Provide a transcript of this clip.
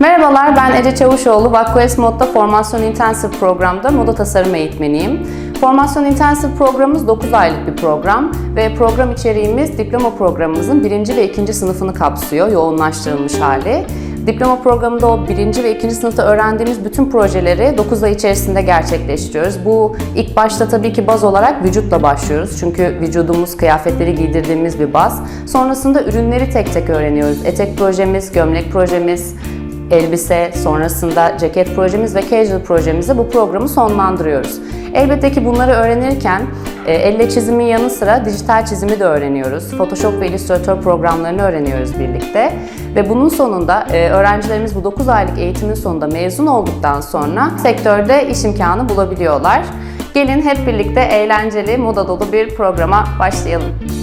Merhabalar, ben Ece Çavuşoğlu. Vakkoes Mod'da Formasyon Intensive programda moda tasarım eğitmeniyim. Formasyon Intensive programımız 9 aylık bir program ve program içeriğimiz diploma programımızın birinci ve ikinci sınıfını kapsıyor, yoğunlaştırılmış hali. Diploma programında o birinci ve ikinci sınıfta öğrendiğimiz bütün projeleri 9 ay içerisinde gerçekleştiriyoruz. Bu ilk başta tabii ki baz olarak vücutla başlıyoruz. Çünkü vücudumuz, kıyafetleri giydirdiğimiz bir baz. Sonrasında ürünleri tek tek öğreniyoruz. Etek projemiz, gömlek projemiz, elbise, sonrasında ceket projemiz ve casual projemizle bu programı sonlandırıyoruz. Elbette ki bunları öğrenirken e, elle çizimin yanı sıra dijital çizimi de öğreniyoruz. Photoshop ve Illustrator programlarını öğreniyoruz birlikte. Ve bunun sonunda e, öğrencilerimiz bu 9 aylık eğitimin sonunda mezun olduktan sonra sektörde iş imkanı bulabiliyorlar. Gelin hep birlikte eğlenceli, moda dolu bir programa başlayalım.